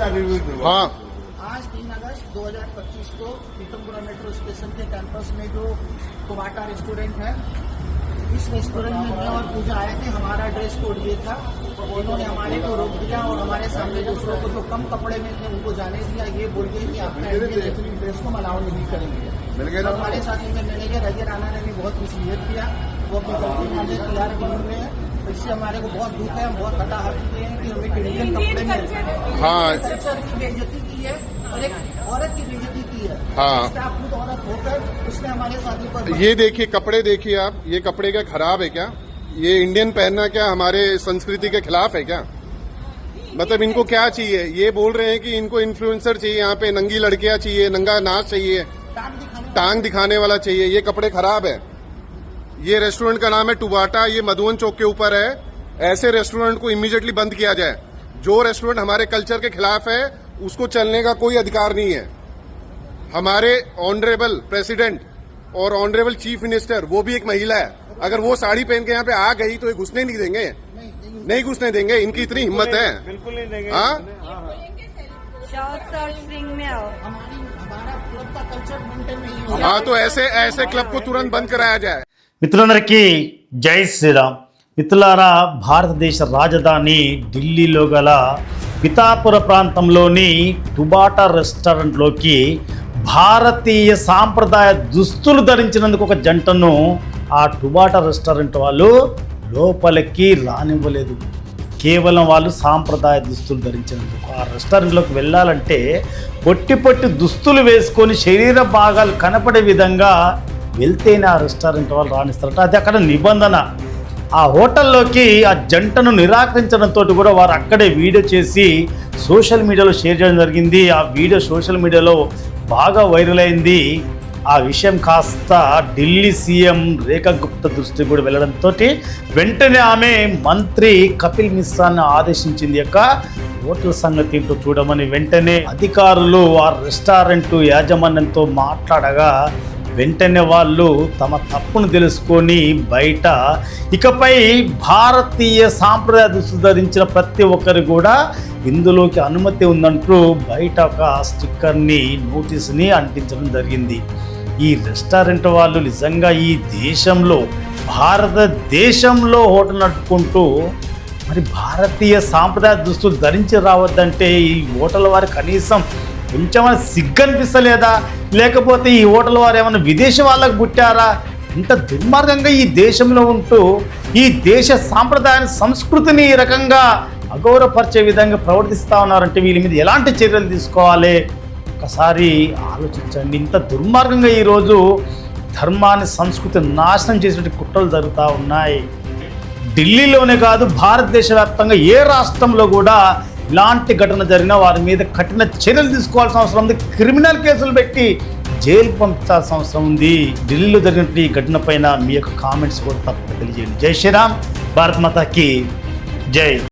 हाँ। आज तीन अगस्त 2025 को पीतमपुरा मेट्रो स्टेशन के कैंपस में जो कुबाटा रेस्टोरेंट है इस रेस्टोरेंट में मैं और पूजा आए थे हमारा ड्रेस कोड ये था। उन्होंने हमारे को रोक दिया और हमारे सामने दूसरों को जो कम कपड़े में थे उनको जाने दिया। ये बोल के कि आपका ड्रेस को अलाउ नहीं करेंगे। हमारे साथ इनके मैनेजर अजय राणा ने भी बहुत मिसबिहेव किया। वो अपनी गलती मानने तैयार नहीं हुए हैं। इससे हमारे को बहुत दुख है हम बहुत हैं कि हमें इंडियन कपड़े में हाँ। कल्चर की बेइज्जती की है और एक औरत की बेइज्जती की है। हाँ। आप खुद औरत होकर उसने हमारे साथी पर ये देखिए कपड़े देखिए आप ये कपड़े क्या खराब है क्या? ये इंडियन पहनना क्या हमारे संस्कृति के खिलाफ है क्या? मतलब इनको क्या चाहिए? ये बोल रहे हैं कि इनको इन्फ्लुएंसर चाहिए यहाँ पे नंगी लड़कियाँ चाहिए नंगा नाच चाहिए टांग दिखाने वाला चाहिए ये कपड़े खराब है। ये रेस्टोरेंट का नाम है टुबाटा ये मधुवन चौक के ऊपर है। ऐसे रेस्टोरेंट को इमीडिएटली बंद किया जाए। जो रेस्टोरेंट हमारे कल्चर के खिलाफ है उसको चलने का कोई अधिकार नहीं है। हमारे ऑनरेबल प्रेसिडेंट और ऑनरेबल चीफ मिनिस्टर वो भी एक महिला है। अगर वो साड़ी पहन के यहाँ पे आ गई तो ये घुसने नहीं देंगे? नहीं घुसने देंगे? इनकी इतनी हिम्मत है। बिल्कुल नहीं देंगे। हाँ? शॉर्ट्स और स्ट्रिंग में आओ। हमारी हमारा क्लब का कल्चर मेंटेन नहीं हो हाँ तो ऐसे ऐसे क्लब को तुरंत बंद कराया जाए। మిత్రులందరికీ జై శ్రీరామ్. మిత్రులారా భారతదేశ రాజధాని ఢిల్లీలో గల పితాపుర ప్రాంతంలోని టుబాటా రెస్టారెంట్లోకి భారతీయ సాంప్రదాయ దుస్తులు ధరించినందుకు ఒక జంటను ఆ టుబాటా రెస్టారెంట్ వాళ్ళు లోపలికి రానివ్వలేదు. కేవలం వాళ్ళు సాంప్రదాయ దుస్తులు ధరించినందుకు ఆ రెస్టారెంట్లోకి వెళ్ళాలంటే పొట్టి పొట్టి దుస్తులు వేసుకొని శరీర భాగాలు కనపడే విధంగా వెళ్తేనే ఆ రెస్టారెంట్ వాళ్ళు రాణిస్తారట. అది అక్కడ నిబంధన. ఆ హోటల్లోకి ఆ జంటను నిరాకరించడంతో కూడా వారు అక్కడే వీడియో చేసి సోషల్ మీడియాలో షేర్ చేయడం జరిగింది. ఆ వీడియో సోషల్ మీడియాలో బాగా వైరల్ అయింది. ఆ విషయం కాస్త ఢిల్లీ సీఎం రేఖా గుప్తా దృష్టికి కూడా వెళ్ళడంతో వెంటనే ఆమె మంత్రి కపిల్ మిశ్రాన్ని ఆదేశించింది. యొక్క హోటల్ సంగతి ఏంటో చూడమని వెంటనే అధికారులు ఆ రెస్టారెంట్ యాజమాన్యంతో మాట్లాడగా వెంటనే వాళ్ళు తమ తప్పును తెలుసుకొని బయట ఇకపై భారతీయ సాంప్రదాయ దుస్తులు ధరించిన ప్రతి ఒక్కరు కూడా ఇందులోకి అనుమతి ఉందంటూ బయట ఒక స్టిక్కర్ని నోటీస్ని అంటించడం జరిగింది. ఈ రెస్టారెంట్ వాళ్ళు నిజంగా ఈ దేశంలో భారతదేశంలో హోటల్ నడుపుకుంటూ మరి భారతీయ సాంప్రదాయ దుస్తులు ధరించి రావద్దంటే ఈ హోటల్ వారి కనీసం కొంచెం సిగ్గనిపిస్తలేదా? లేకపోతే ఈ హోటల్ వారు ఏమైనా విదేశీ వాళ్ళకు పుట్టారా? ఇంత దుర్మార్గంగా ఈ దేశంలో ఉంటూ ఈ దేశ సాంప్రదాయ సంస్కృతిని ఈ రకంగా అగౌరవపరిచే విధంగా ప్రవర్తిస్తూ ఉన్నారంటే వీళ్ళ మీద ఎలాంటి చర్యలు తీసుకోవాలి? ఒకసారి ఆలోచించండి. ఇంత దుర్మార్గంగా ఈరోజు ధర్మాన్ని సంస్కృతి నాశనం చేసినట్టు కుట్రలు జరుగుతూ ఉన్నాయి. ఢిల్లీలోనే కాదు భారతదేశ వ్యాప్తంగా ఏ రాష్ట్రంలో కూడా ఇలాంటి ఘటన జరిగిన వారి మీద కఠిన చర్యలు తీసుకోవాల్సిన అవసరం ఉంది. క్రిమినల్ కేసులు పెట్టి జైలు పంపించాల్సిన అవసరం ఉంది. ఢిల్లీలో జరిగినటువంటి ఈ ఘటన పైన మీ యొక్క కామెంట్స్ కూడా తప్పక తెలియజేయండి. జై శ్రీరామ్. భారత్ మాతాకి జై.